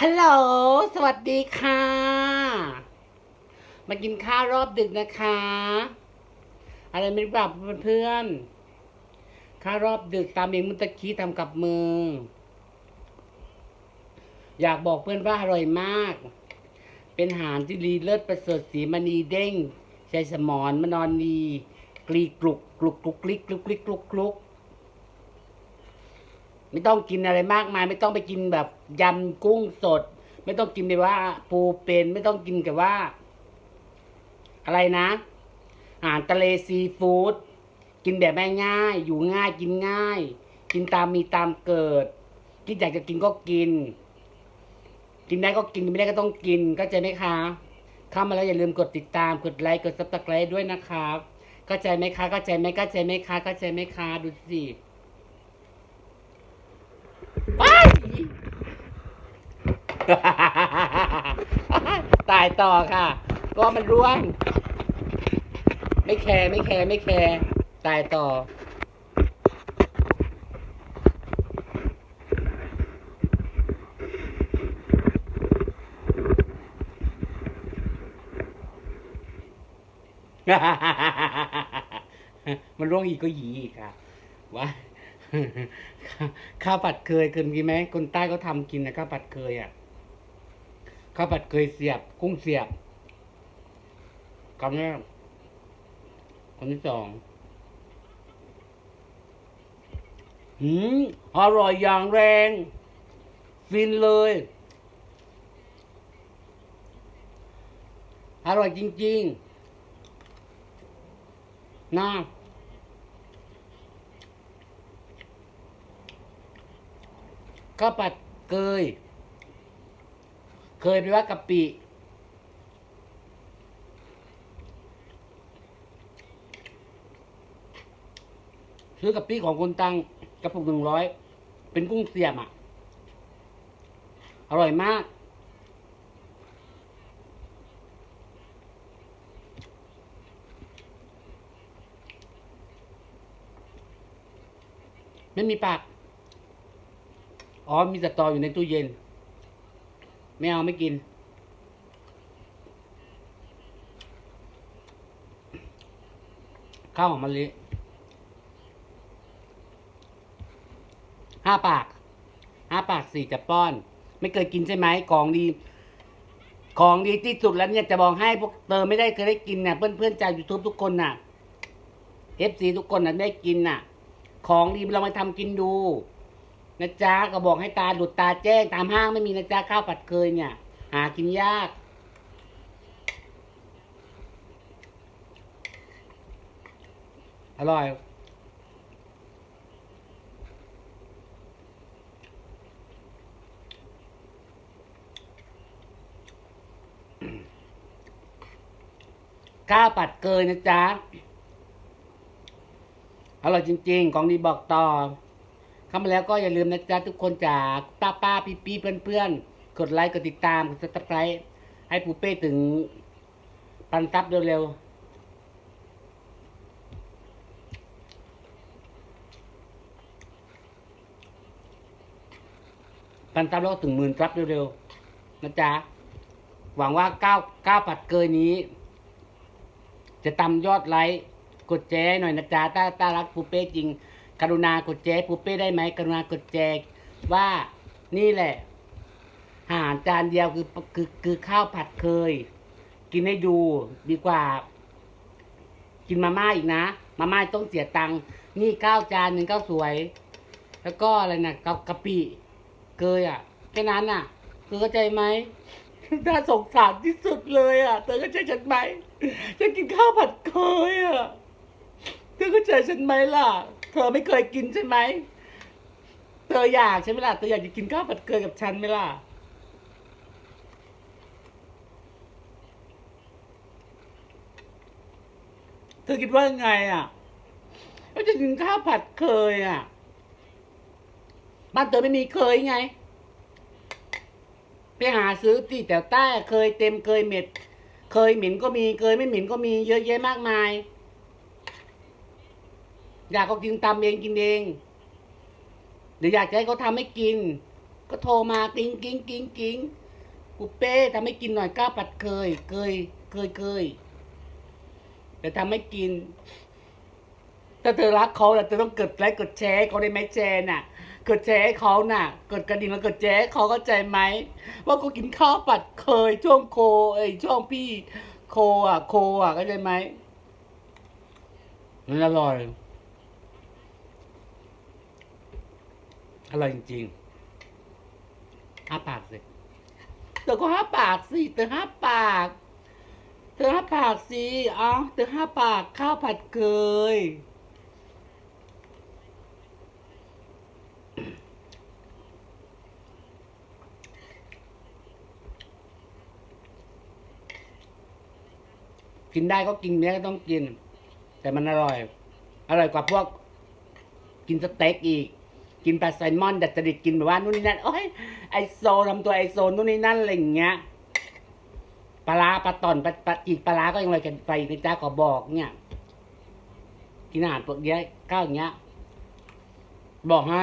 ฮัลโหล สวัสดีค่ะ มากินข้าวรอบดึกนะคะ อะไรไม่รู้แบบเพื่อนๆ ข้าวรอบดึกตามเองมุตะกี้ทำกับมือ อยากบอกเพื่อนว่าอร่อยมาก เป็นอาหารที่รีเลิศประเสริฐสีมณีเด้ง ใช้สมอนมานอนนีกรีกลุกกลุกกลุกกลิกกลุกกลิกกลุกกลุก ไม่ต้องกินอะไรมากมาย ไม่ต้องไปกินแบบยำกุ้งสด ไม่ต้องกินแบบว่า ปูเป็นไม่ต้องกินกับว่า อะไรนะอาหารทะเลซีฟู้ดกินแบบง่ายๆอยู่ง่ายกินง่าย กินตามมีตามเกิดคิดอยากจะกินก็กิน กินได้ก็กินไม่ได้ก็ต้องกินเข้าใจไหมคะ เข้ามาแล้วอย่าลืมกดติดตามกดไลค์กดซับสไครต์ด้วยนะครับเข้าใจไหมคะเข้าใจไหมเข้าใจไหมคะเข้าใจไหมคะดูสิ ว้าย ตายต่อค่ะก็มันร่วง ไม่แคร์ไม่แคร์ไม่แคร์ตายต่อ มันร่วงอีกก็หยีอีกค่ะว่าข้าวผัดเคยเคยกินไหมคนใต้เขาทำกินนะข้าวผัดเคยอะ ข้าวผัดเคยเสียบ กุ้งเสียบคำแรกคำที่สองหืมอร่อยอย่างแรง ฟินเลย อร่อยจริงๆน่าข้าวผัดเกย เคยไปว่ากะปิซื้อกะปิของคนตังกระปุกหนึ่งร้อยเป็นกุ้งเสียมอะ อร่อยมากไม่มีปาก อ๋อ มีสตออยู่ในตู้เย็น ไม่เอาไม่กิน ข้าวหอมมะลิห้าปากห้าปากสี่จะป้อน ไม่เคยกินใช่ไหมของดี ของดีที่สุดแล้วเนี่ยจะบอกให้พวกเตอไม่ได้เคยได้กินเนี่ยเพื่อนเพื่อนจากยูทูบทุกคนน่ะเอฟซีทุกคนน่ะได้กินน่ะ ของดีเรามาทำกินดู นะจ๊ะก็บอกให้ตาหลุดตาแจ้ง ตามห้างไม่มีนะจ๊ะข้าวผัดเคยเนี่ย หากินยาก อร่อย ข้าวผัดเคยนะจ๊ะ อร่อยจริง ๆ ของดีบอกต่อ เข้ามาแล้วก็อย่าลืมนะจ๊ะทุกคนจากป้าป้าพี่พี่เพื่อนเพื่อนกดไลค์กดติดตามกดซับสไครต์ให้ปูเป้ถึงปันซับเร็วๆปันซับแล้วก็ถึงหมื่นซับเร็วๆนะจ๊ะหวังว่าก้าวก้าวผัดเกยนี้ จะตำยอดไลค์กดแชร์ให้หน่อยนะจ๊ะถ้าถ้ารักปูเป้จริง กรุณากดแชร์ปูเป้ได้ไหมกรุณากดแชร์ว่านี่แหละอาหารจานเดียวคือคือคือข้าวผัดเคย กินให้ดูดีกว่า กินมาม่าอีกนะ มาม่าต้องเสียตังค์นี่ข้าวจานหนึ่งข้าวสวย แล้วก็อะไรนะกะกะปิเกยอะแค่นั้นอะเธอเข้าใจไหมน่าสงสารที่สุดเลยอะเธอเข้าใจฉันไหมฉันกินข้าวผัดเคยอะเธอเข้าใจฉันไหมล่ะ ธอไม่เคยกินใช่ไหม เธออยากใช่ไหมล่ะ เธออยากจะกินข้าวผัดเกยกับฉันไหมล่ะ เธอคิดว่าไงอะว่าจะกินข้าวผัดเคยอะ บ้านเธอไม่มีเคยไง ไปหาซื้อที่แถวใต้เคยเต็มเคยเม็ด เคยหมิ่นก็มีเคยไม่หมิ่นก็มีเยอะแยะมากมาย อยากก็กินตามเองกินเองหรืออยากจะให้เขาทำให้กิน ก็โทรมากิ้งกิ้งกิ้งกิ้งปุเป้ทำให้กินหน่อยก้าวผัดเคย เคย เคยเคยแต่ทำให้กิน ถ้าเธอรักเขาล่ะเธอต้องกดไลค์กดแชร์เขาได้ไหมแชร์น่ะกดแชร์ให้เขาน่ะกดกระดิ่งแล้วกดแชร์เขาเข้าใจไหมว่ากูกินข้าวผัดเคย ช่วงโคเอ้ยช่วงพี่ โคอะ โคอะเข้าใจไหมมันอร่อย อร่อยจริงๆห้าปากสิเธอก็ห้าปากสิเธอห้าปาก เธอห้าปากสิอ๋อเธอห้าปากข้าวผัดเคยกินได้ก็กินเนี้ยก็ต้องกิน แต่มันอร่อย อร่อยกว่าพวก กินสเต็กอีก กินปลาไซลมอนดัดจริตกินแบบว่านู่นนี่นั่นโอ้ยไอโซทำตัวไอโซนู่นนี่นั่นอะไรอย่างเงี้ยปลาปลาตอนปลาปลาอีกปลาก็ยังเลยกันไปนะจ้าก็บอกเนี่ยกินอาหารพวกเนี้ยก้าวอย่างเงี้ย บอกให้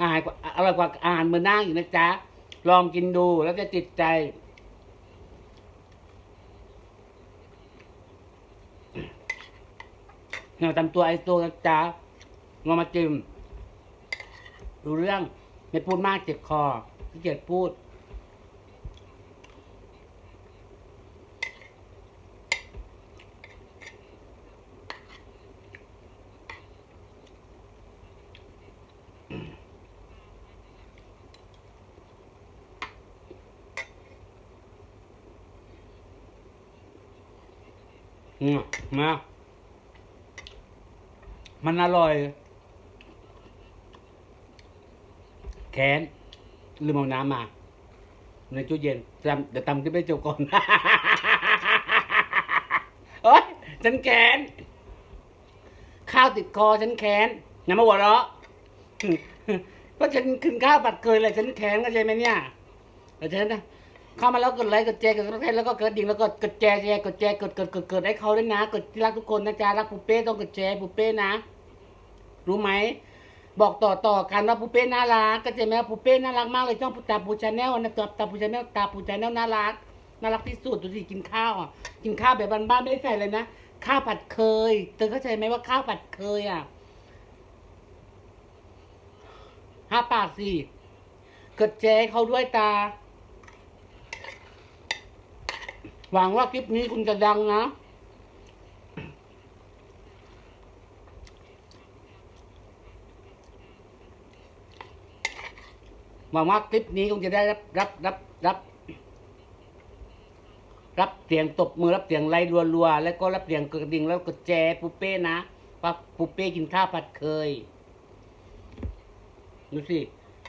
อาหารกว่าอร่อยกว่าอาหารเมืองน่างอีกนะจ๊ะ ลองกินดูแล้วจะติดใจ เราทำตัวไอโซนะจ๊ะงอมาจิมดูเรื่องไม่พูดมากเจ็บคอที่เกียจพูด อืมมา มันอร่อย แขนลืมเอาน้ำมา ในตู้เย็นจำเดี๋ยวตำขึ้นไปเจ้าก่อนโอ๊ยฉันแขน ข้าวติดคอฉันแขนอย่ามาหัวเราะเพราะฉันขึ้นข้าวปัดเคยเลยฉันแขนก็ใช่ไหมเนี่ยแต่ฉันนะ เข้ามาแล้วกดไลค์กดแชร์กดซับสไครต์แล้วก็กดดิ่งแล้วก็กดแชร์แชร์กดแชร์กดกดกดกดให้เขาด้วยนะ กดที่รักทุกคนนะจ๊ะรักปูเป้ต้องกดแชร์ปูเป้นะ รู้ไหมบอกต่อต่อกันว่าปูเป้น่ารักก็จะแม่ปูเป้น่ารักมากเลยช่องปูตาปูชาแนลนะตัวตาปูชาแนลตาปูชาแนลน่ารักน่ารักที่สุดดูสิกินข้าวอะกินข้าวแบบบ้านๆไม่ได้ใส่เลยนะข้าวผัดเคยเธอเข้าใจไหมว่าข้าวผัดเคยอะห้าปากสิกดแชร์เขาด้วยตา หวังว่าคลิปนี้คุณจะดังนะ หวังว่าคลิปนี้คงจะได้รับรับรับรับ รับเสียงตบมือรับเสียงไล่รัวๆ แล้วก็รับเสียงกระดิ่งแล้วก็แจปุเป้นะว่าปุเป้กินข้าวผัดเคยดูสิ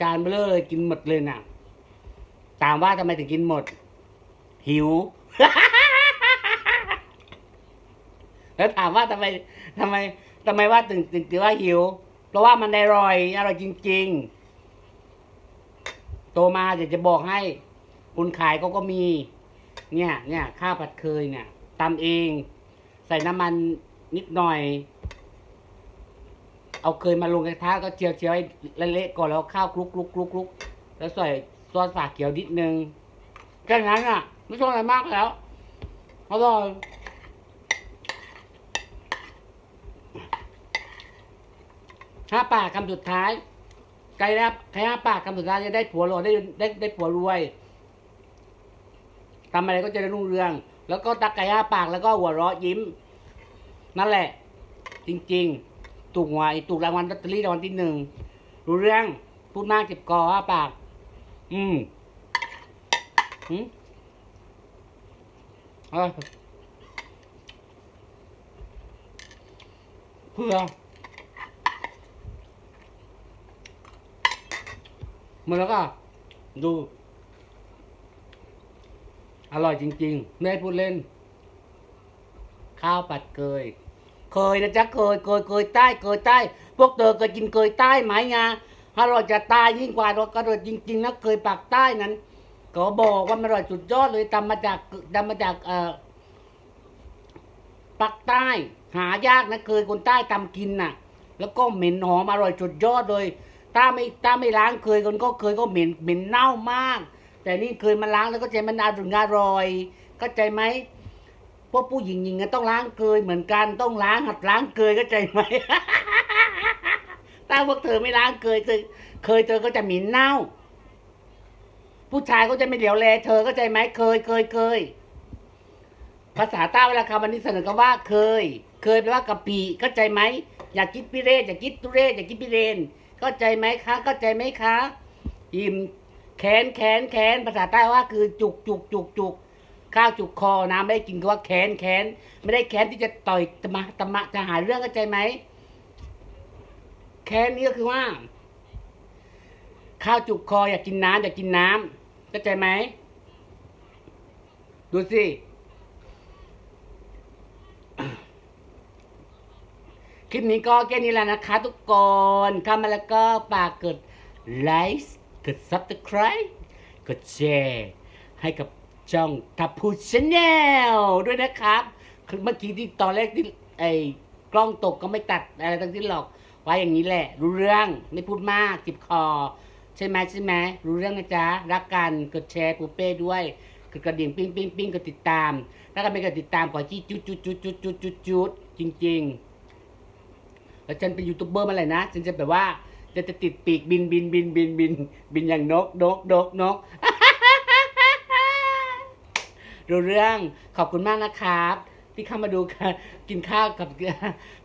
จานเบลอเลยกินหมดเลยน่ะตามว่าทำไมถึงกินหมด หิว แล้วถามว่าทำไมทำไมทำไมว่าถึงถึงถึงว่าหิว เพราะว่ามันอร่อยอร่อยจริง ๆ โตมาอยากจะบอกให้ คุณขายเขาก็มี เนี่ย เนี่ยข้าวผัดเคยเนี่ยตำเอง ใส่น้ำมันนิดหน่อย เอาเคยมาลงกระทะก็เจียวเจียวให้เละๆก่อนแล้วข้าวคลุกคลุกคลุกคลุกแล้วใส่ซอสฝาเขียวนิดนึงแค่นั้นอะ ไม่ต้องอะไรมากแล้วอร่อยห้าปากคำสุดท้ายไก่แล้วใครห้าปากคำสุดท้ายจะได้ผัวรวยได้ได้ได้ผัวรวยทำอะไรก็จะได้รุ่งเรือง แล้วก็ตาไก่ห้าปากแล้วก็หัวเราะยิ้ม นั่นแหละ จริง ๆ ถูกหวยถูกรางวัลลอตเตอรี่รางวัลที่หนึ่งรู้เรื่องพูดมากเจ็บคอห้าปาก อืมอืม อะไรเพื่อมาแล้วก็ ดู อร่อยจริง ๆ ไม่พูดเล่น ข้าวปัดเกย เคยนะจ๊ะ เคย เคย เคยใต้ เคยใต้ พวกเธอเคยกินเคยใต้ไหมงาอร่อยจะตายยิ่งกว่าเรากระโดดจริง ๆนะเคยปากใต้นั้น ก็บอกว่ามันอร่อยสุดยอดเลยทำมาจากทำมาจากเอ่อปากใต้ หายากนะเคยคนใต้ทำกินน่ะ แล้วก็เหม็นหอมอร่อยจุดยอดเลย ถ้าไม่ถ้าไม่ล้างเคยคนก็เคยก็เหม็นเหม็นเน่ามาก แต่นี่เคยมาล้างแล้วก็ใจมันอร่อยอร่อยเข้าใจไหมพวกผู้หญิงหญิงก็ต้องล้างเคยเหมือนกันต้องล้างหัดล้างเคยเข้าใจไหมถ้าพวกเธอไม่ล้างเคยเคยเคยเธอก็จะเหม็นเน่า ผู้ชายก็จะไม่เหลียวแลเธอเข้าใจไหมเคยเคยเคยภาษาใต้เวลาคำวันนี้เสนอคำว่าเคย เคยแปลว่ากะปิเข้าใจไหมอยากกินพิเรนอยากกินตุเรศอยากกินพิเรนเข้าใจไหมคะเข้าใจไหมคะอิ่มแขนแขนแขนภาษาใต้ว่าคือจุกจุกจุกจุกข้าวจุกคอนะไม่ได้กินก็ว่าแขนแขนไม่ได้แขนที่จะต่อยตมะตมะจะหาเรื่องเข้าใจไหมแขนนี่ก็คือว่า ข้าวจุกคออยากกินน้ำอยากกินน้ำ เข้าใจไหม ดูสิ คลิปนี้ก็แค่นี้แหละนะคะทุกคนเข้ามาแล้วก็ฝากกดไลค์กด subscribe กดแชร์ให้กับช่องทับพูชแนลด้วยนะครับคือเมื่อกี้ที่ตอนแรกที่ไอ้กล้องตกก็ไม่ตัดอะไรทั้งสิ้นหรอก ไว้อย่างนี้แหละ รู้เรื่องไม่พูดมากจิบคอ ใช่ไหมใช่ไหมรู้เรื่องนะจ๊ะรักกันกดแชร์ปูเป้ด้วยกดกระดิ่งปิ้งปิ้งปิ้งกดติดตาม ถ้าใครไม่กดติดตามขอจี้จุดจุดจุดจุดจุดจุดจุดจริงๆแล้วฉันเป็นยูทูบเบอร์มื่อไหร่นะฉันจะแบบว่าจะจะติดปีกบินบินบินบินบินบินอย่างนกนกนกนกรู้เรื่องขอบคุณมากนะครับ ที่เข้ามาดูกันกินข้าวกับ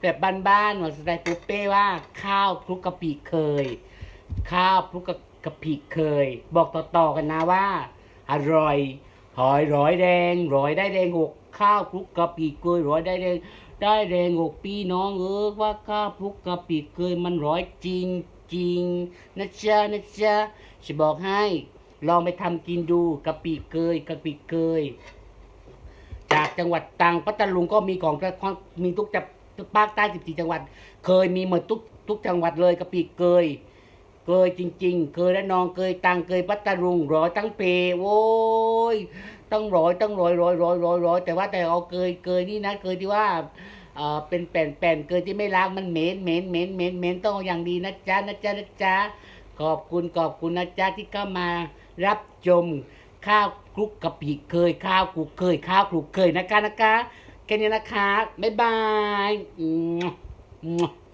แบบบ้านๆหน่อยสไตล์ปุ๊เป้ว่าข้าวคลุกกะปิเคย ข้าวคลุกกะกะปิเคย บอกต่อๆกันนะว่า อร่อยหอยร้อยแดงร้อยได้แดงหกข้าวคลุกกะปิเคยร้อยได้แดงได้แดงหกปีน้องเออว่าข้าวคลุกกะปิเคยมันร้อยจริงจริงนะจ๊ะนะจ๊ะจะบอกให้ ลองไปทำกินดูกะปิเคยกะปิเคย จากจังหวัดตรังพัทลุงก็มีของมีทุกจังภาคใต้14จังหวัด เคยมีหมดทุกทุกจังหวัดเลยกะปิเคย เคยจริง ๆ เคยและนองเคยตังเคยพัทลุงร้อยตั้งเพโว้ยต้องร้อยต้องร้อยร้อยร้อยร้อยร้อยแต่ว่าแต่เอาเคยเคยนี่นะเคยที่ว่าเอ่อเป็นแผ่นแผ่นเคยที่ไม่ล้างมันเหม็นเหม็นเหม็นเหม็นเหม็นต้องเอาอย่างดีนะจ๊ะนะจ๊ะนะจ๊ะขอบคุณขอบคุณนะจ๊ะที่เข้ามารับชมข้าวคลุกกะปิเคยข้าวคลุกเคยข้าวคลุกเคยนะคะนะคะแค่นี้นะคะบ๊ายบายอืม